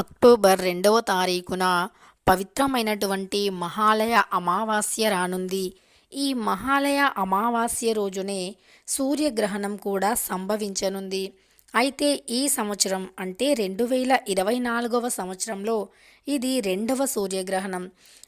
October రెండవ తారీఖున పవిత్రమైనటువంటి మహాలయ అమావాస్య రానుంది. ఈ మహాలయ అమావాస్య రోజునే సూర్యగ్రహణం కూడా సంభవించనుంది. అయితే ఈ సంవత్సరం అంటే రెండు వేల ఇరవై నాలుగవ సంవత్సరంలో ఇది రెండవ సూర్యగ్రహణం.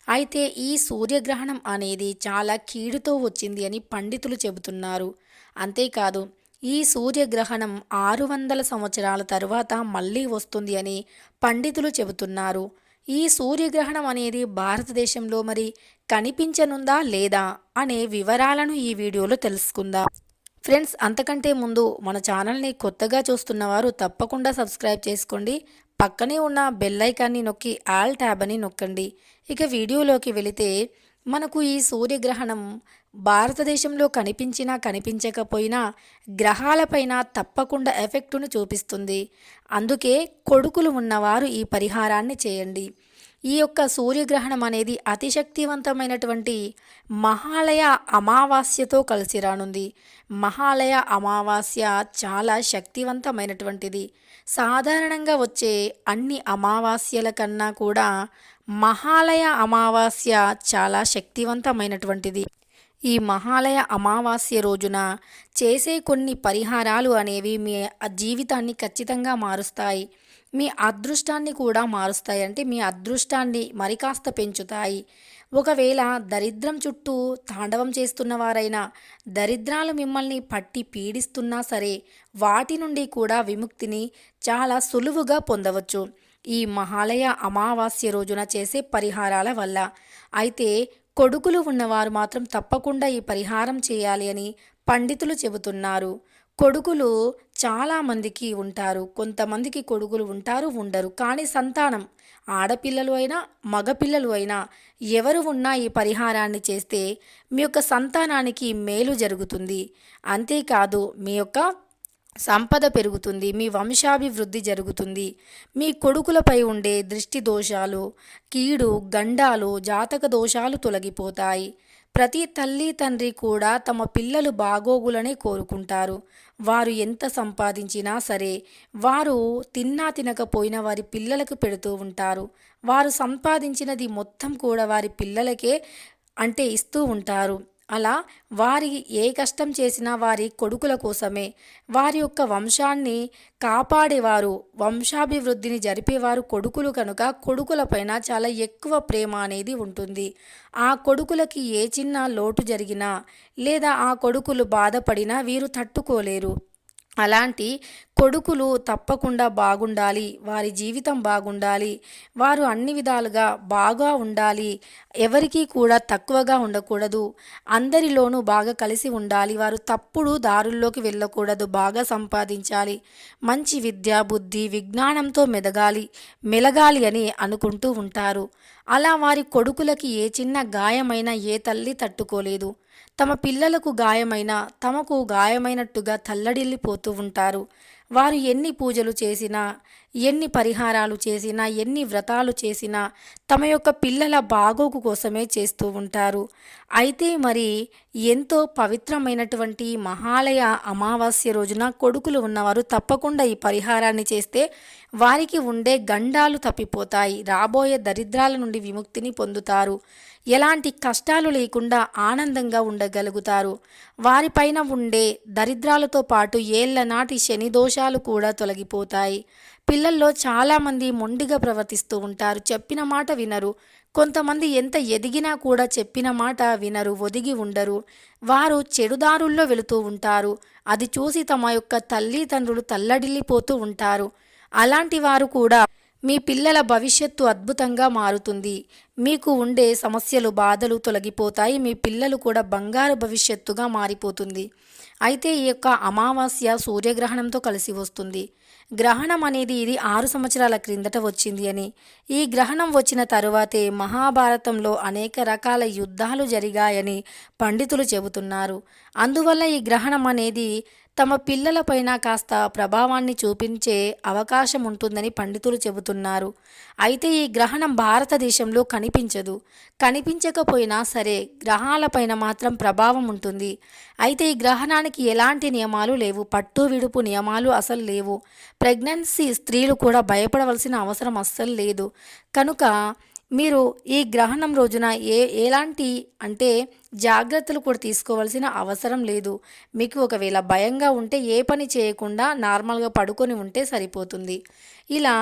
అయితే ఈ సూర్యగ్రహణం అనేది చాలా కీడుతో వచ్చింది అని పండితులు చెబుతున్నారు. అంతేకాదు ఈ సూర్యగ్రహణం ఆరు వందల సంవత్సరాల తరువాత మళ్ళీ వస్తుంది అని పండితులు చెబుతున్నారు. ఈ సూర్యగ్రహణం అనేది భారతదేశంలో మరి కనిపించనుందా లేదా అనే వివరాలను ఈ వీడియోలో తెలుసుకుందాం. ఫ్రెండ్స్ అంతకంటే ముందు మన ఛానల్ని కొత్తగా చూస్తున్నవారు తప్పకుండా సబ్స్క్రైబ్ చేసుకోండి. పక్కనే ఉన్న బెల్లైకాన్ని నొక్కి ఆల్ ట్యాబ్ అని నొక్కండి. ఇక వీడియోలోకి వెళితే మనకు ఈ సూర్యగ్రహణం భారతదేశంలో కనిపించినా కనిపించకపోయినా గ్రహాలపైన తప్పకుండా ఎఫెక్టును చూపిస్తుంది. అందుకే కొడుకులు ఉన్నవారు ఈ పరిహారాన్ని చేయండి. ఈ యొక్క సూర్యగ్రహణం అనేది అతి శక్తివంతమైనటువంటి మహాలయ అమావాస్యతో కలిసి రానుంది. మహాలయ అమావాస్య చాలా శక్తివంతమైనటువంటిది. సాధారణంగా వచ్చే అన్ని అమావాస్యల కన్నా కూడా మహాలయ అమావాస్య చాలా శక్తివంతమైనటువంటిది. ఈ మహాలయ అమావాస్య రోజున చేసే కొన్ని పరిహారాలు అనేవి మీ జీవితాన్ని ఖచ్చితంగా మారుస్తాయి. మీ అదృష్టాన్ని కూడా మారుస్తాయి. అంటే మీ అదృష్టాన్ని మరికాస్త పెంచుతాయి. ఒకవేళ దరిద్రం చుట్టూ తాండవం చేస్తున్న వారైనా దరిద్రాలు మిమ్మల్ని పట్టి పీడిస్తున్నా సరే వాటి నుండి కూడా విముక్తిని చాలా సులువుగా పొందవచ్చు. ఈ మహాలయ అమావాస్య రోజున చేసే పరిహారాల వల్ల. అయితే కొడుకులు ఉన్నవారు మాత్రం తప్పకుండా ఈ పరిహారం చేయాలి అని పండితులు చెబుతున్నారు. కొడుకులు చాలామందికి ఉంటారు. కొంతమందికి కొడుకులు ఉంటారు ఉండరు. కానీ సంతానం ఆడపిల్లలు అయినా మగపిల్లలు అయినా ఎవరు ఉన్నా ఈ పరిహారాన్ని చేస్తే మీ యొక్క సంతానానికి మేలు జరుగుతుంది. అంతేకాదు మీ యొక్క సంపద పెరుగుతుంది మీ వంశాభివృద్ధి జరుగుతుంది. మీ కొడుకులపై ఉండే దృష్టి దోషాలు కీడు గండాలు జాతక దోషాలు తొలగిపోతాయి. ప్రతి తల్లి తండ్రి కూడా తమ పిల్లలు బాగోగులనే కోరుకుంటారు. వారు ఎంత సంపాదించినా సరే వారు తిన్నా తినకపోయినా వారి పిల్లలకు పెడుతూ ఉంటారు. వారు సంపాదించినది మొత్తం కూడా వారి పిల్లలకే అంటే ఇస్తూ ఉంటారు. అలా వారి ఏ కష్టం చేసినా వారి కొడుకుల కోసమే. వారి యొక్క వంశాన్ని కాపాడేవారు వంశాభివృద్ధిని జరిపేవారు కొడుకులు కనుక కొడుకులపైన చాలా ఎక్కువ ప్రేమ అనేది ఉంటుంది. ఆ కొడుకులకి ఏ చిన్న లోటు జరిగినా లేదా ఆ కొడుకులు బాధపడినా వీరు తట్టుకోలేరు. అలాంటి కొడుకులు తప్పకుండా బాగుండాలి వారి జీవితం బాగుండాలి వారు అన్ని విధాలుగా బాగా ఉండాలి ఎవరికీ కూడా తక్కువగా ఉండకూడదు. అందరిలోనూ బాగా కలిసి ఉండాలి వారు తప్పుడు దారుల్లోకి వెళ్ళకూడదు బాగా సంపాదించాలి మంచి విద్య బుద్ధి విజ్ఞానంతో మెదగాలి మెలగాలి అని అనుకుంటూ ఉంటారు. అలా వారి కొడుకులకి ఏ చిన్న గాయమైన ఏ తల్లి తట్టుకోలేదు. తమ పిల్లలకు గాయమైన తమకు గాయమైనట్టుగా తల్లడిల్లిపోతూ ఉంటారు. వారు ఎన్ని పూజలు చేసినా ఎన్ని పరిహారాలు చేసినా ఎన్ని వ్రతాలు చేసినా తమ యొక్క పిల్లల బాగోగు కోసమే చేస్తూ ఉంటారు. అయితే మరి ఎంతో పవిత్రమైనటువంటి మహాలయ అమావాస్య రోజున కొడుకులు ఉన్నవారు తప్పకుండా ఈ పరిహారాన్ని చేస్తే వారికి ఉండే గండాలు తప్పిపోతాయి. రాబోయే దరిద్రాల నుండి విముక్తిని పొందుతారు. ఎలాంటి కష్టాలు లేకుండా ఆనందంగా ఉండగలుగుతారు. వారిపైన ఉండే దరిద్రాలతో పాటు ఏళ్ళనాటి శని దోషాలు కూడా తొలగిపోతాయి. పిల్లల్లో చాలామంది మొండిగా ప్రవర్తిస్తూ ఉంటారు. చెప్పిన మాట వినరు. కొంతమంది ఎంత ఎదిగినా కూడా చెప్పిన మాట వినరు ఒదిగి ఉండరు. వారు చెడుదారుల్లో వెళుతూ ఉంటారు. అది చూసి తమ యొక్క తల్లిదండ్రులు తల్లడిల్లిపోతూ ఉంటారు. అలాంటి వారు కూడా మీ పిల్లల భవిష్యత్తు అద్భుతంగా మారుతుంది. మీకు ఉండే సమస్యలు బాధలు తొలగిపోతాయి. మీ పిల్లలు కూడా బంగారు భవిష్యత్తుగా మారిపోతుంది. అయితే ఈ యొక్క అమావాస్య సూర్యగ్రహణంతో కలిసి వస్తుంది. గ్రహణం అనేది ఇది ఆరు సంవత్సరాల క్రిందట వచ్చింది అని. ఈ గ్రహణం వచ్చిన తరువాతే మహాభారతంలో అనేక రకాల యుద్ధాలు జరిగాయని పండితులు చెబుతున్నారు. అందువల్ల ఈ గ్రహణం అనేది తమ పిల్లలపైన కాస్త ప్రభావాన్ని చూపించే అవకాశం ఉంటుందని పండితులు చెబుతున్నారు. అయితే ఈ గ్రహణం భారతదేశంలో కనిపించదు. కనిపించకపోయినా సరే గ్రహాలపైన మాత్రం ప్రభావం ఉంటుంది అయితే ఈ గ్రహణానికి ఎలాంటి నియమాలు లేవు. పట్టు విడుపు నియమాలు అసలు లేవు. ప్రెగ్నెన్సీ స్త్రీలు కూడా భయపడవలసిన అవసరం అస్సలు లేదు. కనుక మీరు ఈ గ్రహణం రోజున ఏ ఎలాంటి అంటే జాగ్రత్తలు కూడా తీసుకోవాల్సిన అవసరం లేదు. మీకు ఒకవేళ భయంగా ఉంటే ఏ పని చేయకుండా నార్మల్గా పడుకొని ఉంటే సరిపోతుంది. ఇలా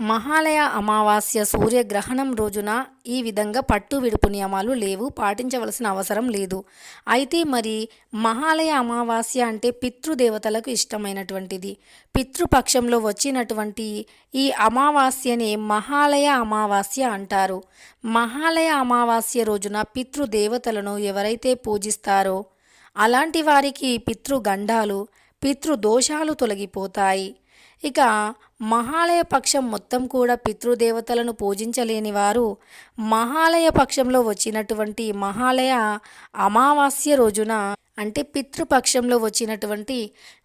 మహాలయ అమావాస్య సూర్యగ్రహణం రోజున ఈ విధంగా పట్టు విడుపు నియమాలు లేవు పాటించవలసిన అవసరం లేదు. అయితే మరి మహాలయ అమావాస్య అంటే పితృదేవతలకు ఇష్టమైనటువంటిది. పితృపక్షంలో వచ్చినటువంటి ఈ అమావాస్యని మహాలయ అమావాస్య అంటారు. మహాలయ అమావాస్య రోజున పితృదేవతలను ఎవరైతే పూజిస్తారో అలాంటి వారికి పితృగండాలు పితృదోషాలు తొలగిపోతాయి. ఇక మహాలయ పక్షం మొత్తం కూడా పితృదేవతలను పూజించలేని వారు మహాలయ పక్షంలో వచ్చినటువంటి మహాలయ అమావాస్య రోజున అంటే పితృపక్షంలో వచ్చినటువంటి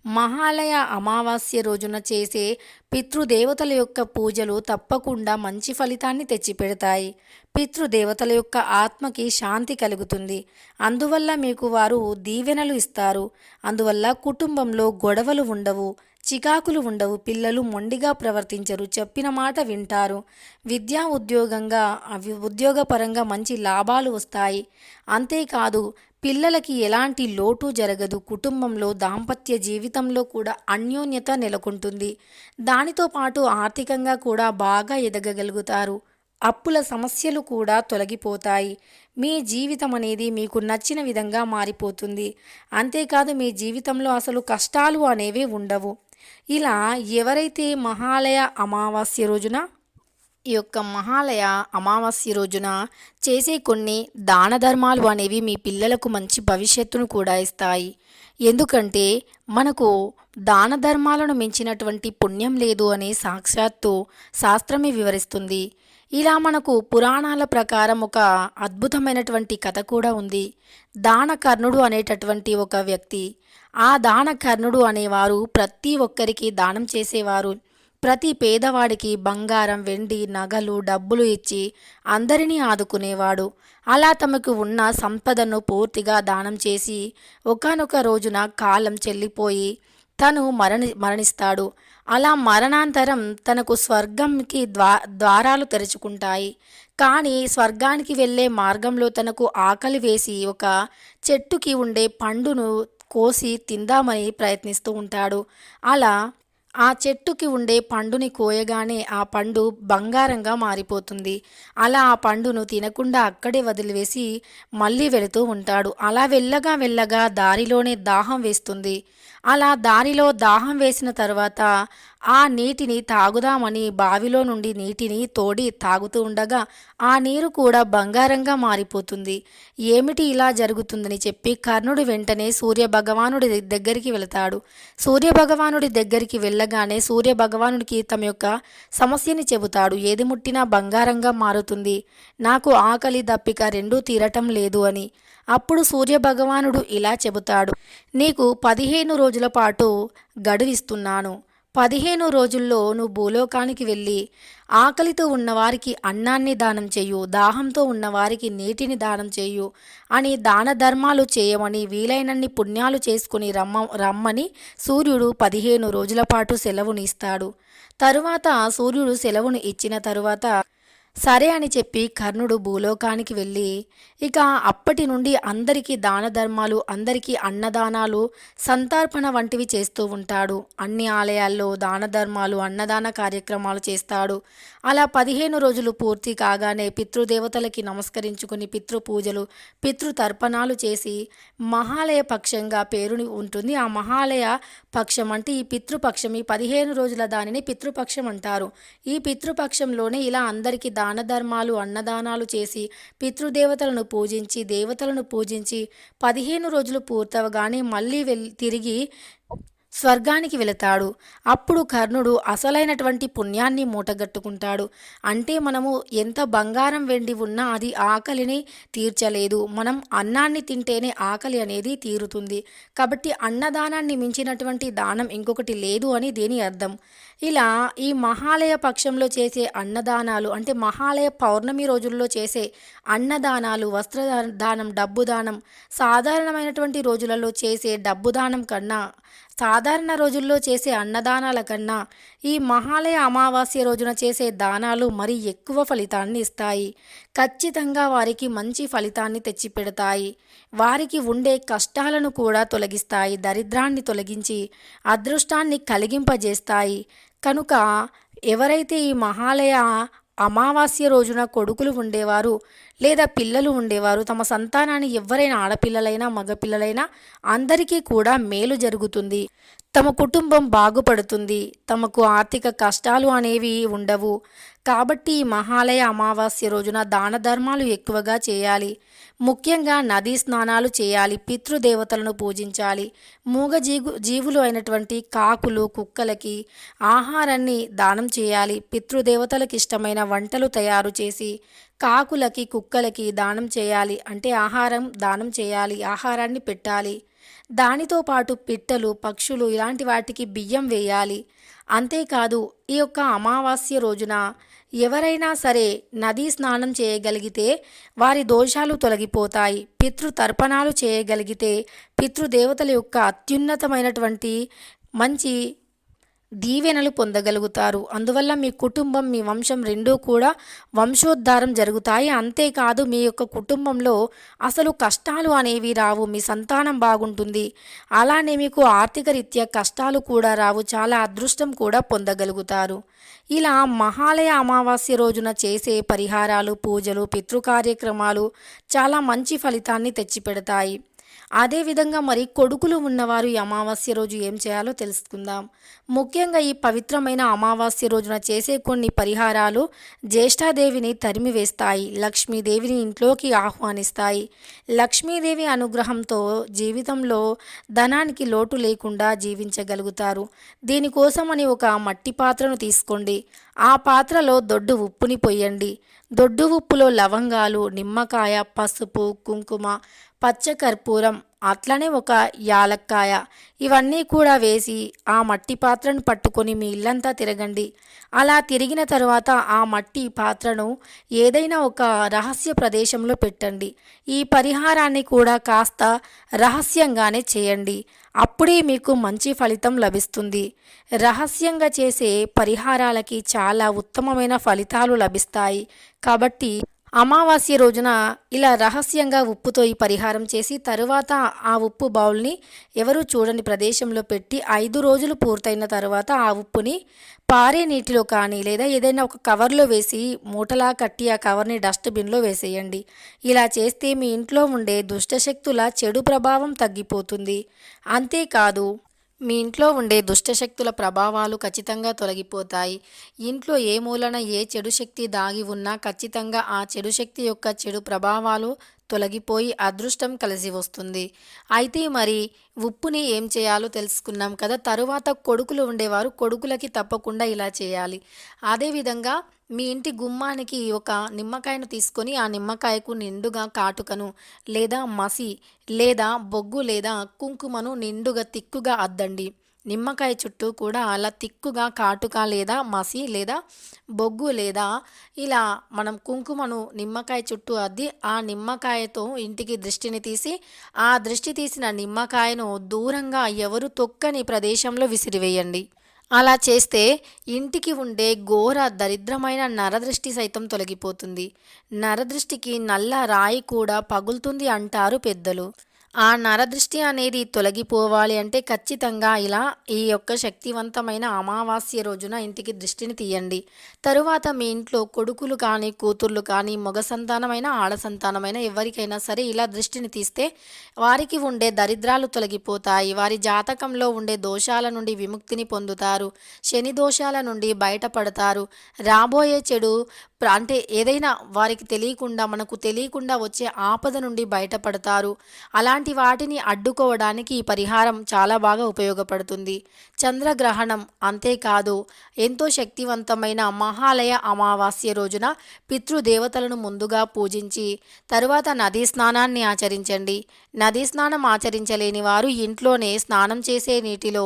మహాలయ అమావాస్య రోజున చేసే పితృదేవతల యొక్క పూజలు తప్పకుండా మంచి ఫలితాన్ని తెచ్చిపెడతాయి. పితృదేవతల యొక్క ఆత్మకి శాంతి కలుగుతుంది. అందువల్ల మీకు వారు దీవెనలు ఇస్తారు. అందువల్ల కుటుంబంలో గొడవలు ఉండవు. చికాకులు ఉండవు పిల్లలు మొండిగా ప్రవర్తించరు చెప్పిన మాట వింటారు. విద్యా ఉద్యోగంగా అవి ఉద్యోగపరంగా మంచి లాభాలు వస్తాయి. అంతేకాదు పిల్లలకి ఎలాంటి లోటు జరగదు. కుటుంబంలో దాంపత్య జీవితంలో కూడా అన్యోన్యత నెలకొంటుంది. దానితో పాటు ఆర్థికంగా కూడా బాగా ఎదగగలుగుతారు. అప్పుల సమస్యలు కూడా తొలగిపోతాయి. మీ జీవితం అనేది మీకు నచ్చిన విధంగా మారిపోతుంది. అంతేకాదు మీ జీవితంలో అసలు కష్టాలు అనేవి ఉండవు. ఇలా ఎవరైతే మహాలయ అమావాస్య రోజున ఈ యొక్క మహాలయ అమావాస్య రోజున చేసే కొన్ని దాన ధర్మాలు అనేవి మీ పిల్లలకు మంచి భవిష్యత్తును కూడా ఇస్తాయి. ఎందుకంటే మనకు దాన ధర్మాలను మించినటువంటి పుణ్యం లేదు అని సాక్షాత్తు శాస్త్రమే వివరిస్తుంది. ఇలా మనకు పురాణాల ప్రకారం ఒక అద్భుతమైనటువంటి కథ కూడా ఉంది. దానకర్ణుడు అనేటటువంటి ఒక వ్యక్తి ఆ దానకర్ణుడు అనేవారు ప్రతి ఒక్కరికి దానం చేసేవారు. ప్రతి పేదవాడికి బంగారం వెండి నగలు డబ్బులు ఇచ్చి అందరినీ ఆదుకునేవాడు. అలా తమకు ఉన్న సంపదను పూర్తిగా దానం చేసి ఒకనొక రోజున కాలం చెల్లిపోయి తను మరణి మరణిస్తాడు. అలా మరణాంతరం తనకు స్వర్గంకి ద్వా ద్వారాలు తెరుచుకుంటాయి. కానీ స్వర్గానికి వెళ్ళే మార్గంలో తనకు ఆకలి వేసి ఒక చెట్టుకి ఉండే పండును కోసి తిందామని ప్రయత్నిస్తూ ఉంటాడు. అలా ఆ చెట్టుకి ఉండే పండుని కోయగానే ఆ పండు బంగారంగా మారిపోతుంది. అలా ఆ పండును తినకుండా అక్కడే వదిలివేసి మళ్ళీ వెళుతూ ఉంటాడు. అలా వెళ్ళగా వెళ్ళగా దారిలోనే దాహం వేస్తుంది. అలా దానిలో దాహం వేసిన తర్వాత ఆ నీటిని తాగుదామని బావిలో నుండి నీటిని తోడి తాగుతూ ఉండగా ఆ నీరు కూడా బంగారంగా మారిపోతుంది. ఏమిటి ఇలా జరుగుతుందని చెప్పి కర్ణుడు వెంటనే సూర్య భగవానుడి దగ్గరికి వెళతాడు. సూర్య భగవానుడి దగ్గరికి వెళ్ళగానే సూర్య భగవానుడికి తమ యొక్క సమస్యని చెబుతాడు. ఏది ముట్టినా బంగారంగా మారుతుంది. నాకు ఆకలి దప్పిక రెండూ తీరటం లేదు అని. అప్పుడు సూర్య భగవానుడు ఇలా చెబుతాడు నీకు పదిహేను రోజుల పాటు గడువిస్తున్నాను. పదిహేను రోజుల్లో నువ్వు భూలోకానికి వెళ్ళి ఆకలితో ఉన్నవారికి అన్నాన్ని దానం చేయు దాహంతో ఉన్నవారికి నీటిని దానం చేయు అని దాన ధర్మాలు చేయమని వీలైనన్ని పుణ్యాలు చేసుకుని రమ్మ రమ్మని సూర్యుడు పదిహేను రోజుల పాటు సెలవునిస్తాడు తరువాత సూర్యుడు సెలవును ఇచ్చిన తరువాత సరే అని చెప్పి కర్ణుడు భూలోకానికి వెళ్ళి ఇక అప్పటి నుండి అందరికీ దాన ధర్మాలు అందరికీ అన్నదానాలు సంతర్పణ వంటివి చేస్తూ ఉంటాడు. అన్ని ఆలయాల్లో దాన ధర్మాలు అన్నదాన కార్యక్రమాలు చేస్తాడు. అలా పదిహేను రోజులు పూర్తి కాగానే పితృదేవతలకి నమస్కరించుకుని పితృ పూజలు పితృ తర్పణాలు చేసి మహాలయ పక్షంగా పేరుని ఉంటుంది. ఆ మహాలయ పక్షం అంటే ఈ పితృపక్షం. ఈ పదిహేను రోజుల దానిని పితృపక్షం అంటారు. ఈ పితృపక్షంలోనే ఇలా అందరికీ దాన ధర్మాలు అన్నదానాలు చేసి పితృదేవతలను పూజించి దేవతలను పూజించి పదిహేను రోజులు పూర్తవగానే మళ్ళీ వెల్ తిరిగి స్వర్గానికి వెళతాడు. అప్పుడు కర్ణుడు అసలైనటువంటి పుణ్యాన్ని మూటగట్టుకుంటాడు. అంటే మనము ఎంత బంగారం వెండి ఉన్నా అది ఆకలిని తీర్చలేదు. మనం అన్నాన్ని తింటేనే ఆకలి అనేది తీరుతుంది. కాబట్టి అన్నదానాన్ని మించినటువంటి దానం ఇంకొకటి లేదు అని దీని అర్థం. ఇలా ఈ మహాలయ పక్షంలో చేసే అన్నదానాలు అంటే మహాలయ పౌర్ణమి రోజుల్లో చేసే అన్నదానాలు వస్త్రదానం డబ్బు దానం సాధారణమైనటువంటి రోజులలో చేసే డబ్బు దానం కన్నా సాధారణ రోజుల్లో చేసే అన్నదానాల కన్నా ఈ మహాలయ అమావాస్య రోజున చేసే దానాలు మరి ఎక్కువ ఫలితాన్ని ఇస్తాయి. ఖచ్చితంగా వారికి మంచి ఫలితాన్ని తెచ్చిపెడతాయి. వారికి ఉండే కష్టాలను కూడా తొలగిస్తాయి. దరిద్రాన్ని తొలగించి అదృష్టాన్ని కలిగింపజేస్తాయి. కనుక ఎవరైతే ఈ మహాలయ అమావాస్య రోజున కొడుకులు ఉండేవారు లేదా పిల్లలు ఉండేవారు. తమ సంతానాన్ని ఎవరైనా ఆడపిల్లలైనా మగపిల్లలైనా అందరికీ కూడా మేలు జరుగుతుంది. తమ కుటుంబం బాగుపడుతుంది. తమకు ఆర్థిక కష్టాలు అనేవి ఉండవు. కాబట్టి ఈ మహాలయ అమావాస్య రోజున దాన ధర్మాలు ఎక్కువగా చేయాలి. ముఖ్యంగా నదీ స్నానాలు చేయాలి. పితృదేవతలను పూజించాలి. మూగ జీగు జీవులు అయినటువంటి కాకులు కుక్కలకి ఆహారాన్ని దానం చేయాలి. పితృదేవతలకు ఇష్టమైన వంటలు తయారు చేసి కాకులకి కుక్కలకి దానం చేయాలి. అంటే ఆహారం దానం చేయాలి ఆహారాన్ని పెట్టాలి. దానితో పాటు పిట్టలు పక్షులు ఇలాంటి వాటికి బియ్యం వేయాలి. అంతేకాదు ఈ యొక్క అమావాస్య రోజున ఎవరైనా సరే నదీ స్నానం చేయగలిగితే వారి దోషాలు తొలగిపోతాయి. పితృతర్పణాలు చేయగలిగితే పితృదేవతల యొక్క అత్యున్నతమైనటువంటి మంచి దీవెనలు పొందగలుగుతారు. అందువల్ల మీ కుటుంబం మీ వంశం రెండూ కూడా వంశోద్ధారం జరుగుతాయి. అంతేకాదు మీ యొక్క కుటుంబంలో అసలు కష్టాలు అనేవి రావు. మీ సంతానం బాగుంటుంది. అలానే మీకు ఆర్థిక రీత్యా కష్టాలు కూడా రావు. చాలా అదృష్టం కూడా పొందగలుగుతారు. ఇలా మహాలయ అమావాస్య రోజున చేసే పరిహారాలు పూజలు పితృ కార్యక్రమాలు చాలా మంచి ఫలితాన్ని తెచ్చిపెడతాయి. అదేవిధంగా మరి కొడుకులు ఉన్నవారు ఈ అమావాస్య రోజు ఏం చేయాలో తెలుసుకుందాం. ముఖ్యంగా ఈ పవిత్రమైన అమావాస్య రోజున చేసే కొన్ని పరిహారాలు జ్యేష్ఠాదేవిని తరిమివేస్తాయి లక్ష్మీదేవిని ఇంట్లోకి ఆహ్వానిస్తాయి. లక్ష్మీదేవి అనుగ్రహంతో జీవితంలో ధనానికి లోటు లేకుండా జీవించగలుగుతారు. దీనికోసమని ఒక మట్టి పాత్రను తీసుకోండి. ఆ పాత్రలో దొడ్డు ఉప్పుని పొయ్యండి. దొడ్డు ఉప్పులో లవంగాలు నిమ్మకాయ పసుపు కుంకుమ పచ్చకర్పూరం అట్లనే ఒక యాలక్కాయ. ఇవన్నీ కూడా వేసి ఆ మట్టి పాత్రను పట్టుకొని మీ ఇల్లంతా తిరగండి. అలా తిరిగిన తర్వాత ఆ మట్టి పాత్రను ఏదైనా ఒక రహస్య ప్రదేశంలో పెట్టండి. ఈ పరిహారాన్ని కూడా కాస్త రహస్యంగానే చేయండి. అప్పుడే మీకు మంచి ఫలితం లభిస్తుంది. రహస్యంగా చేసే పరిహారాలకి చాలా ఉత్తమమైన ఫలితాలు లభిస్తాయి. కాబట్టి అమావాస్య రోజున ఇలా రహస్యంగా ఉప్పుతో ఈ పరిహారం చేసి తరువాత ఆ ఉప్పు బౌల్ని ఎవరు చూడని ప్రదేశంలో పెట్టి ఐదు రోజులు పూర్తయిన తర్వాత ఆ ఉప్పుని పారే నీటిలో కానీ లేదా ఏదైనా ఒక కవర్లో వేసి మూటలా కట్టి ఆ కవర్ని డస్ట్బిన్లో వేసేయండి. ఇలా చేస్తే మీ ఇంట్లో ఉండే దుష్టశక్తుల చెడు ప్రభావం తగ్గిపోతుంది. అంతేకాదు మీ ఇంట్లో ఉండే దుష్టశక్తుల ప్రభావాలు ఖచ్చితంగా తొలగిపోతాయి. ఇంట్లో ఏ మూలన ఏ చెడు శక్తి దాగి ఉన్నా ఖచ్చితంగా ఆ చెడు శక్తి యొక్క చెడు ప్రభావాలు తొలగిపోయి అదృష్టం కలిసి వస్తుంది. అయితే మరి ఉప్పుని ఏం చేయాలో తెలుసుకున్నాం కదా. తరువాత కొడుకులు ఉండేవారు. కొడుకులకి తప్పకుండా ఇలా చేయాలి. అదేవిధంగా మీ ఇంటి గుమ్మానికి ఒక నిమ్మకాయను తీసుకొని ఆ నిమ్మకాయకు నిండుగా కాటుకను లేదా మసి లేదా బొగ్గు లేదా కుంకుమను నిండుగా తిక్కుగా అద్దండి. నిమ్మకాయ చుట్టూ కూడా అలా తిక్కుగా కాటుక లేదా మసి లేదా బొగ్గు లేదా ఇలా మనం కుంకుమను నిమ్మకాయ చుట్టూ అద్ది ఆ నిమ్మకాయతో ఇంటికి దృష్టిని తీసి ఆ దృష్టి తీసిన నిమ్మకాయను దూరంగా ఎవరు తొక్కని ప్రదేశంలో విసిరివేయండి. అలా చేస్తే ఇంటికి ఉండే ఘోర దరిద్రమైన నరదృష్టి సైతం తొలగిపోతుంది. నరదృష్టికి నల్ల రాయి కూడా పగులుతుంది అంటారు పెద్దలు. ఆ నరదృష్టి అనేది తొలగిపోవాలి అంటే ఖచ్చితంగా ఇలా ఈ యొక్క శక్తివంతమైన అమావాస్య రోజున ఇంటికి దృష్టిని తీయండి. తరువాత మీ ఇంట్లో కొడుకులు కానీ కూతుర్లు కానీ మగ సంతానమైన ఆడ సంతానమైన ఎవరికైనా సరే ఇలా దృష్టిని తీస్తే వారికి ఉండే దరిద్రాలు తొలగిపోతాయి. వారి జాతకంలో ఉండే దోషాల నుండి విముక్తిని పొందుతారు. శని దోషాల నుండి బయటపడతారు. రాబోయే చెడు అంటే ఏదైనా వారికి తెలియకుండా మనకు తెలియకుండా వచ్చే ఆపద నుండి బయటపడతారు. అలాంటి వాటిని అడ్డుకోవడానికి ఈ పరిహారం చాలా బాగా ఉపయోగపడుతుంది. చంద్రగ్రహణం అంతేకాదు ఎంతో శక్తివంతమైన మహాలయ అమావాస్య రోజున పితృదేవతలను ముందుగా పూజించి తరువాత నదీ స్నానాన్ని ఆచరించండి. నదీ స్నానం ఆచరించలేని వారు ఇంట్లోనే స్నానం చేసే నీటిలో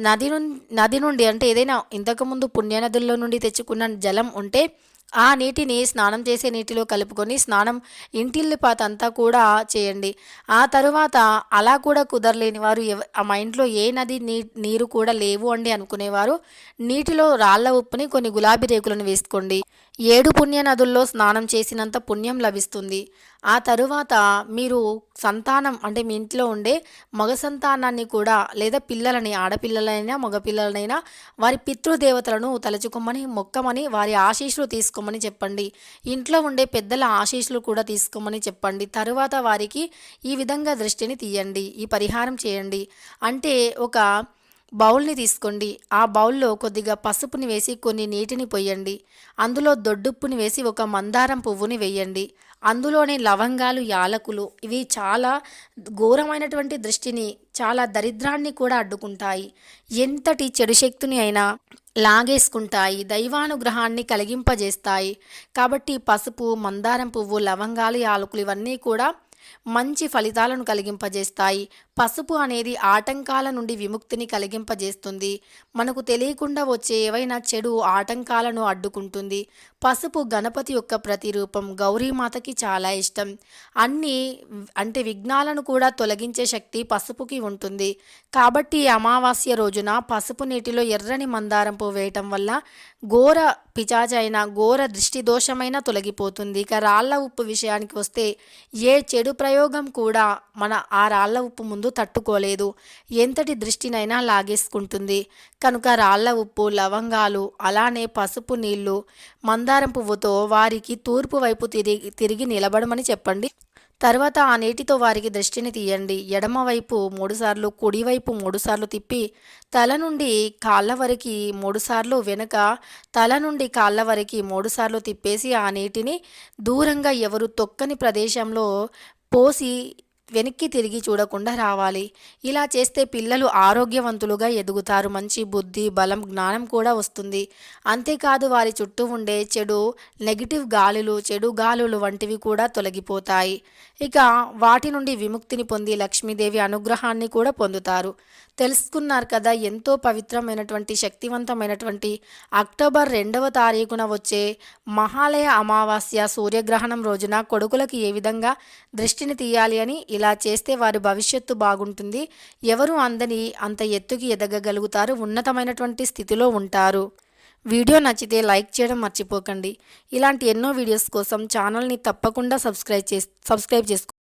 నది నుండి నది నుండి అంటే ఏదైనా ఇంతకుముందు పుణ్యనదుల్లో నుండి తెచ్చుకున్న జలం ఉంటే ఆ నీటిని స్నానం చేసే నీటిలో కలుపుకొని స్నానం ఇంటిల్లిపాత అంతా కూడా చేయండి. ఆ తరువాత అలా కూడా కుదరలేని వారు మా ఇంట్లో ఏ నది నీ నీరు కూడా లేవు అండి అనుకునేవారు. నీటిలో రాళ్ళ ఉప్పుని కొన్ని గులాబీ రేకులను వేసుకోండి. ఏడు పుణ్య నదుల్లో స్నానం చేసినంత పుణ్యం లభిస్తుంది. ఆ తరువాత మీరు సంతానం అంటే మీ ఇంట్లో ఉండే మగ సంతానాన్ని కూడా లేదా పిల్లలని ఆడపిల్లలైనా మగపిల్లలనైనా వారి పితృదేవతలను తలుచుకోమని మొక్కమని వారి ఆశీస్సులు తీసుకోమని చెప్పండి. ఇంట్లో ఉండే పెద్దల ఆశీస్సులు కూడా తీసుకోమని చెప్పండి. తరువాత వారికి ఈ విధంగా దృష్టిని తీయండి. ఈ పరిహారం చేయండి. అంటే ఒక బౌల్ని తీసుకోండి. ఆ బౌల్లో కొద్దిగా పసుపుని వేసి కొన్ని నీటిని పొయ్యండి అందులో దొడ్డుప్పుని వేసి ఒక మందారం పువ్వుని వేయండి. అందులోనే లవంగాలు యాలకులు ఇవి చాలా ఘోరమైనటువంటి దృష్టిని చాలా దరిద్రాన్ని కూడా అడ్డుకుంటాయి. ఎంతటి చెడు శక్తిని అయినా లాగేసుకుంటాయి దైవానుగ్రహాన్ని కలిగింపజేస్తాయి. కాబట్టి పసుపు మందారం పువ్వు లవంగాలు యాలకులు ఇవన్నీ కూడా మంచి ఫలితాలను కలిగింపజేస్తాయి. పసుపు అనేది ఆటంకాల నుండి విముక్తిని కలిగింపజేస్తుంది. మనకు తెలియకుండా వచ్చే ఏవైనా చెడు ఆటంకాలను అడ్డుకుంటుంది. పసుపు గణపతి యొక్క ప్రతిరూపం గౌరీమాతకి చాలా ఇష్టం. అన్ని అంటే విఘ్నాలను కూడా తొలగించే శక్తి పసుపుకి ఉంటుంది. కాబట్టి అమావాస్య రోజున పసుపు నీటిలో ఎర్రని మందారం పువ్వు వేయటం వల్ల ఘోర పిచాజైన ఘోర దృష్టి దోషమైన తొలగిపోతుంది. ఇక రాళ్ళ ఉప్పు విషయానికి వస్తే ఏ చెడు ప్రయోగం కూడా మన ఆ రాళ్ళ ఉప్పు ముందు తట్టుకోలేదు. ఎంతటి దృష్టినైనా లాగేసుకుంటుంది. కనుక రాళ్ళ ఉప్పు లవంగాలు అలానే పసుపు నీళ్ళు మందారం పువ్వుతో వారికి తూర్పు వైపు తిరిగి తిరిగి నిలబడమని చెప్పండి. తర్వాత ఆ నీటితో వారికి దృష్టిని తీయండి. ఎడమవైపు మూడుసార్లు కుడివైపు మూడుసార్లు తిప్పి తల నుండి కాళ్ళ వరకు మూడుసార్లు వెనుక తల నుండి కాళ్ళ వరకు మూడుసార్లు తిప్పేసి ఆ నీటిని దూరంగా ఎవరు తొక్కని ప్రదేశంలో 博士 వెనక్కి తిరిగి చూడకుండా రావాలి. ఇలా చేస్తే పిల్లలు ఆరోగ్యవంతులుగా ఎదుగుతారు. మంచి బుద్ధి బలం జ్ఞానం కూడా వస్తుంది. అంతేకాదు వారి చుట్టూ ఉండే చెడు నెగిటివ్ గాలులు చెడు గాలులు వంటివి కూడా తొలగిపోతాయి. ఇక వాటి నుండి విముక్తిని పొంది లక్ష్మీదేవి అనుగ్రహాన్ని కూడా పొందుతారు. తెలుసుకున్నారు కదా ఎంతో పవిత్రమైనటువంటి శక్తివంతమైనటువంటి అక్టోబర్ రెండవ తారీఖున వచ్చే మహాలయ అమావాస్య సూర్యగ్రహణం రోజున కొడుకులకి ఏ విధంగా దృష్టిని తీయాలి అని ఇలా చేస్తే వారి భవిష్యత్తు బాగుంటుంది. ఎవరు అందని అంత ఎత్తుకి ఎదగగలుగుతారు? ఉన్నతమైనటువంటి స్థితిలో ఉంటారు. వీడియో నచ్చితే లైక్ చేయడం మర్చిపోకండి. ఇలాంటి ఎన్నో వీడియోస్ కోసం ఛానల్ని తప్పకుండా సబ్స్క్రైబ్ చేసి సబ్స్క్రైబ్ చేసుకోండి